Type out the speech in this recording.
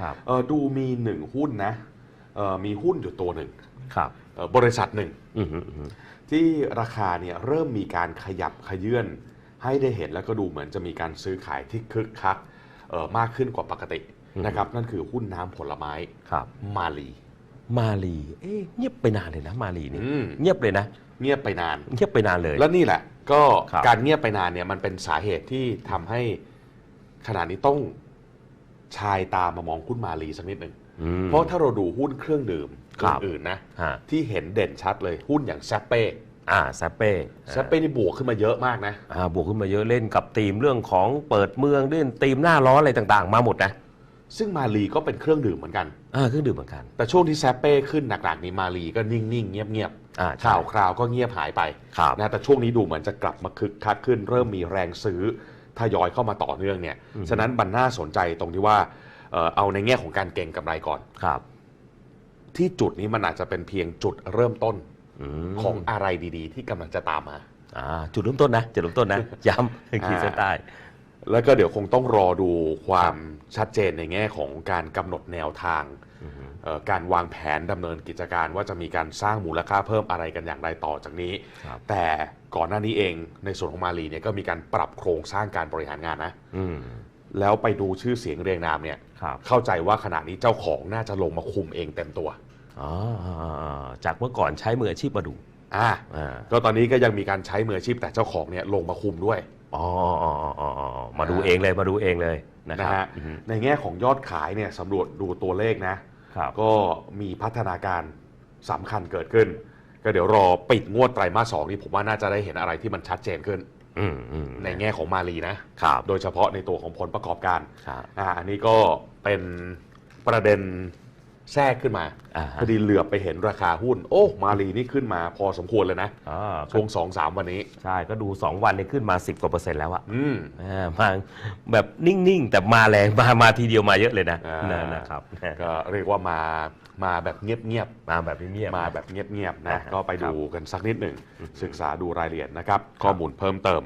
ครับเอ่อดูมีหนึ่งหุ้นนะเอ่อมีหุ้นอยู่ตัวหนึ่งครับเอ่อบริษัทหนึ่งอืมอืมอืมที่ราคาเนี่ยเริ่มมีการขยับขยื่นให้ได้เห็นแล้วก็ดูเหมือนจะมีการซื้อขายที่คึกคักเอ่อมากขึ้นกว่าปกตินะครับนั่นคือหุ้นน้ำผลไม้ครับมาลี มาลีเอ๊ะเงียบไปนานเลยนะ มาลีนี่อืมเงียบเลยนะ เงียบไปนาน เงียบไปนานเลย แล้วนี่แหละ ก็ครับการเงียบไปนานเนี่ยมันเป็นสาเหตุที่ทำให้ขณะนี้ต้อง ชายตามามองหุ้นมาลีสักนิดหนึ่งอืมเพราะถ้าเราดูหุ้นเครื่องดื่มครับอื่นๆนะฮะที่เห็นเด่นชัดเลยหุ้นอย่างแซปเป้อ่าแซปเป้แซปเป้นี่บวกขึ้นมาเยอะมากนะอ่าบวกขึ้นมาเยอะเล่นกับธีมเรื่องของเปิดเมืองเล่นธีมหน้าร้อนอะไรต่างๆ มาหมดนะซึ่งมาลีก็เป็นเครื่องดื่มเหมือนกันอ่าเครื่องดื่มเหมือนกัน แต่ช่วงที่แซปเป้ขึ้นหนักๆนี่มาลีก็นิ่งๆ เงียบอ่าๆใช่ข่าวคราวก็เงียบหายไปครับนะแต่ช่วงนี้ดูเหมือนจะกลับมาคึกคักขึ้น เริ่มมีแรงซื้อ ทยอยเข้ามาต่อเนื่องเนี่ย ฉะนั้นมันน่าสนใจตรงที่ว่าเอ่อเอาในแง่ของการเก่งกำไรก่อนครับ ที่จุดนี้มันอาจจะเป็นเพียงจุดเริ่มต้นอืมของอะไรดีๆ ที่กำลังจะตามมาอ่าจุดเริ่มต้นนะจุดเริ่มต้นนะย้ำขีดเส้นใต้ แล้วก็เดี๋ยวคงต้องรอดูความชัดเจนในแง่ของการกำหนดแนวทางเอ่อการวางแผนดำเนินกิจการว่าจะมีการสร้างมูลค่าเพิ่มอะไรกันอย่างไรต่อจากนี้ ครับ แต่ก่อนหน้านี้เองในส่วนของมาลีเนี่ยก็มีการปรับโครงสร้างการบริหารงานนะ อืมแล้วไปดูชื่อเสียงเรียงนามเนี่ยครับเข้าใจว่าขณะนี้เจ้าของน่าจะลงมาคุมเองเต็มตัวอ๋อจากเมื่อก่อนใช้มืออาชีพมาดูอ่าอ่าก็ตอนนี้ก็ยังมีการใช้มืออาชีพแต่เจ้าของเนี่ยลงมาคุมด้วย อ๋ออ๋ออ๋ออ๋ออ๋อมาดูเองเลยมาดูเองเลยนะคนะรับฮะอือฮึในแง่ของยอดขายเนี่ยสำรวจดูตัวเลขนะ ครับ ก็มีพัฒนาการสำคัญเกิดขึ้น ก็เดี๋ยวรอปิดงวดไตรมาสสองนี่ผมว่าน่าจะได้เห็นอะไรที่มันชัดเจนขึ้น อืมอืมในแง่ของมาลีนะ ครับโดยเฉพาะในตัวของผลประกอบการครับ อ่าอันนี้ก็เป็นประเด็น แทรกขึ้นมาอ่าฮะ พอดีเหลือบไปเห็นราคาหุ้น โอ้ มาลีนี่ขึ้นมาพอสมควรเลยนะอ่าช่วงสองสามวันนี้ ใช่ก็ดู 2 วันนี้ขึ้นมา 10 กว่าเปอร์เซ็นต์แล้วอะอืม อ่ามาแบบนิ่ง ๆ แต่มาแรงมามาทีเดียวมาเยอะเลยนะอ่านะนะครับก็เรียกว่ามามาแบบเงียบมาแบบเงียบๆๆ มาแบบเงียบๆนะ อ่าก็ไปดูกันสักนิดหนึ่งศึกษาดูรายละเอียดนะครับ ข้อมูลเพิ่มเติม